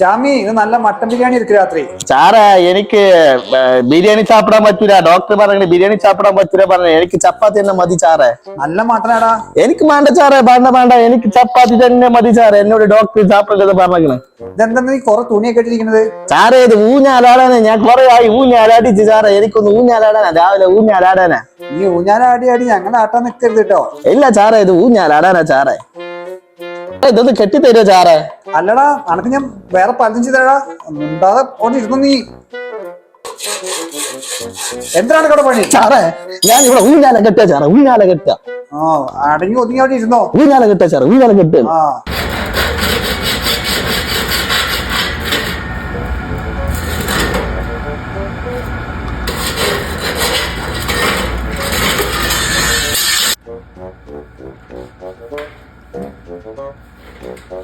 ചാമി ഇത് നല്ല മട്ടൻ ബിരിയാണി ഇരിക്കും രാത്രി. സാറേ എനിക്ക് ബിരിയാണി സാപ്പിടാൻ പറ്റൂല. ഡോക്ടർ പറഞ്ഞു ബിരിയാണി സാപ്പിടാൻ പറ്റൂല പറഞ്ഞു എനിക്ക് ചപ്പാത്തി തന്നെ മതി സാറേ. നല്ല മട്ടനാടാ. എനിക്ക് വേണ്ട സാറേ വേണ്ട വേണ്ട. എനിക്ക് ചപ്പാത്തി തന്നെ മതി സാറേ. എന്നോട് ഡോക്ടർ സാപ്പിടരുത് പറഞ്ഞു ഇതെന്താ നീ കൊറേ തുണിയൊക്കെ ഇട്ടിരിക്കുന്നത്? സാറേ ഇത് ഊഞ്ഞാലാടാനാ. ഞാൻ കൊറേ ആയി ഊഞ്ഞാലാടിച്ച് സാറേ. എനിക്കൊന്ന് ഊഞ്ഞാലാടാനാ. രാവിലെ ഊഞ്ഞാലാടാനാ. നീ ഊഞ്ഞാലാടി ആടി. ഞങ്ങളുടെ ആട്ടാൻ നിൽക്കരുത് കേട്ടോ. ഇല്ല സാറേ ഇത് ഊഞ്ഞാലാടാനാ സാറേ. ഇതൊന്ന് കെട്ടിത്തരുമോ ചാറ്? അല്ലടാ അനക്ക് ഞാൻ വേറെ പലതും ചെയ്തടാ. മുണ്ടാതെ കൊണ്ട് ഇരുന്നു നീ. എന്താണ് കട പണി? ചാറേ ഞാൻ ഇവിടെ ഊഞ്ഞാല കെട്ടുക ചാറ ഊഞ്ഞാല കെട്ടുക ആ അടങ്ങി ഒതുങ്ങി അവിടെ ഇരുന്നോ? ഊഞ്ഞാല കെട്ടുക ചാറ ഊഞ്ഞാല കെട്ടുക ആ.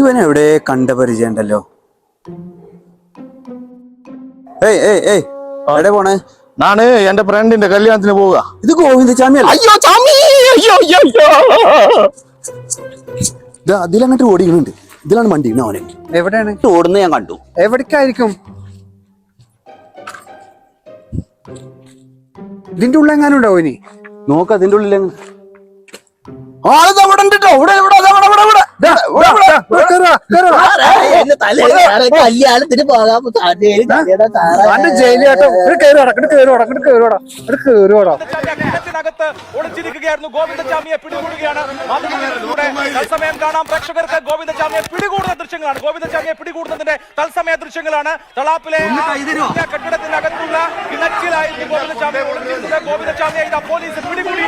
ഇവൻ എവിടെ കണ്ട പരിചയമുണ്ടല്ലോ? ഏയ് ഏയ് ഏയ് എവിടെ പോണേ? നാണ് എന്റെ ഫ്രണ്ടിന്റെ കല്യാണത്തിന് പോവുക. ഇത് ഗോവിന്ദചാമി അല്ല അയ്യോ ചാമി അയ്യോ അയ്യോ ദാ അതിലങ്ങോട്ട് ഓടിക്കുന്നുണ്ട് ഇതിലാണ് വണ്ടി അവനെ എവിടെയാണ്? ഓടുന്ന ഞാൻ കണ്ടു. എവിടേക്കായിരിക്കും? ഇതിന്റെ ഉള്ളിൽ എങ്ങാനും ഉണ്ടാവും ഇനി? നോക്ക അതിന്റെ ഉള്ളിൽ അവിടെ കേറുവാടാ കിണറ്റിനകത്ത് ഒളിച്ചിരിക്കുകയായിരുന്നു. ഗോവിന്ദചാമിയെ പിടികൂടുകയാണ്. തത്സമയം കാണാം. പ്രേക്ഷകർക്ക് ഗോവിന്ദചാമിയെ പിടികൂടുന്ന ദൃശ്യങ്ങളാണ്. ഗോവിന്ദചാമിയെ പിടികൂടുന്നതിന്റെ തത്സമയ ദൃശ്യങ്ങളാണ്. തളാപ്പിലെ കെട്ടിടത്തിനകത്തുള്ള കിണറ്റിലായിരുന്നു ഗോവിന്ദചാമിയെ ഒളിച്ചിരുന്നത് ഗോവിന്ദചാമിയെ ഇതാ പോലീസ് പിടികൂടിയിരിക്കുന്നു